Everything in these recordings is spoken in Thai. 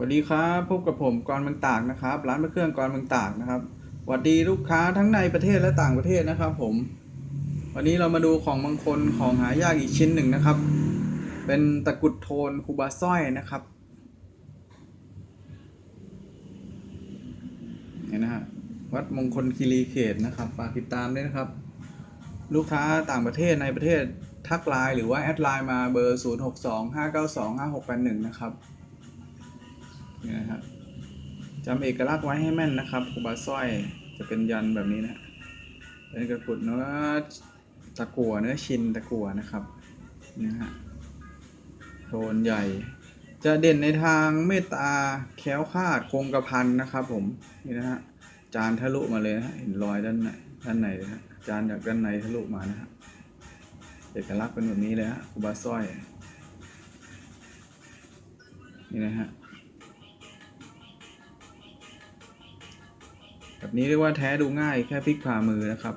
วัสดีครับพบกับผมกรเมืองตากนะครับ ร้านพระเครื่องกรเมืองตากนะครับสวัสดีลูกค้าทั้งในประเทศและต่างประเทศนะครับ ผม วันนี้เรามาดูของมงคลของหายากอีกชิ้นหนึ่งนะครับ เป็นตะกุดโทนคูบาสร้อยนะครับนี่นะฮะวัดมงคลคีรีเขตนะครับฝากติดตามด้วยนะครับ ลูกค้าต่างประเทศในประเทศทักไลน์หรือว่าแอดไลน์มาเบอร์ 0 6 2 5 9 2 5 6 8 1 นะครับ นี่นะฮะจำเอกลักษณ์ไว้ให้แม่นนะครับครูบาสร้อยจะเป็นยันแบบนี้นะฮะเป็นกระปุกเนื้อตะกั่วเนื้อชินตะกั่วนะครับนี่นะฮะโทนใหญ่ จะเด่นในทางเมตตาแค้วคาดคงกระพันนะครับ ผมนี่นะฮะจานทะลุมาเลยนะเห็นรอยด้านในด้านในเลยฮะจานจากด้านในทะลุมานะฮะเอกลักษณ์เป็นแบบนี้เลยฮะครูบาสร้อยนี่นะฮะ แบบนี้เรียกว่าแท้ดูง่ายแค่พลิกฝ่ามือนะครับ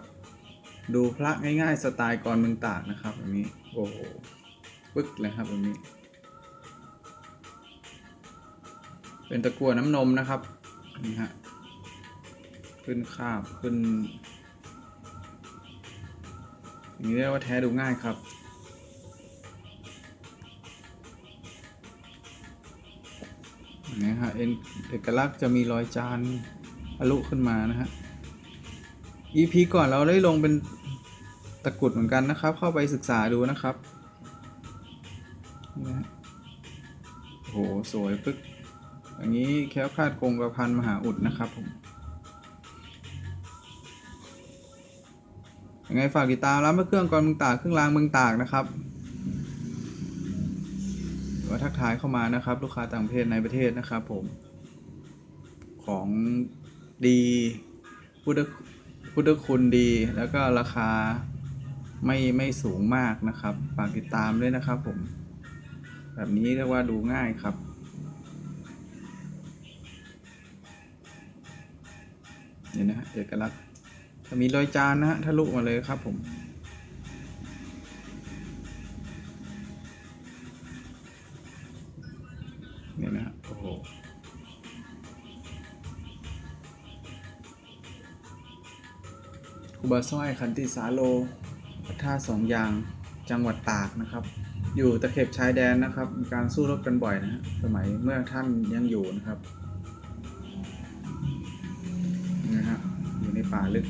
ดูพระง่ายๆสไตล์กรเมืองตากนะครับแบบนี้โอ้โหปึ๊กเลยครับแบบนี้ เป็นตะกั่วน้ำนมนะครับนี่ฮะขึ้นคาบขึ้นอย่างนี้เรียกว่าแท้ดูง่ายครับนะฮะเอ็นเอกลักษณ์จะมีรอยจาน ทะลุขึ้นมานะฮะ EP ก่อนเราได้ลงเป็นตะกรุดเหมือนกันนะครับ เข้าไปศึกษาดูนะครับนะโอ้โหสวยปึ๊กอย่างนี้แค้วคาดคงกระพันมหาอุดนะครับผมยังไงฝากติดตามร้านพระเครื่องกรเมืองตากเครื่องรางเมืองตากนะครับว่าทักทายเข้ามานะครับ ลูกค้าต่างประเทศในประเทศนะครับผมของ ดีพุทธพุทธคุณดีแล้วก็ราคาไม่ไม่สูงมากนะครับฝากติดตามด้วยนะครับผม แบบนี้เรียกว่าดูง่ายครับนี่นะเอกลักษณ์จะมีรอยจานนะฮะทะลุมาเลยครับผม ครูบาส้อยขันติสาโลวัท่าสองยางจังหวัดตากนะครับ อยู่ตะเข็บชายแดนนะครับ มีการสู้รบกันบ่อยนะฮะสมัยเมื่อท่านยังอยู่นะครับนี่นะฮะอยู่ในป่าลึก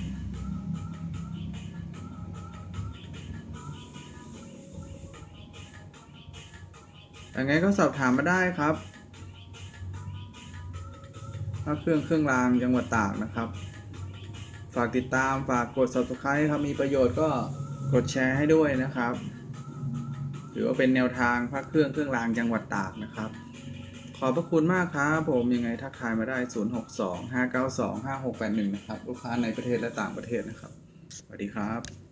ยังไงก็สอบถามมาได้ครับพระเครื่องเครื่องรางจังหวัดตากนะครับ ฝากติดตามฝากกด subscribe ถ้ามีประโยชน์ก็กดแชร์ให้ด้วยนะครับหรือว่าเป็นแนวทางพระเครื่องเครื่องรางจังหวัดตากนะครับ ขอบพระคุณมากครับผมยังไงทักทายมาได้ 062 592 5681 นะครับ ลูกค้าในประเทศและต่างประเทศนะครับ สวัสดีครับ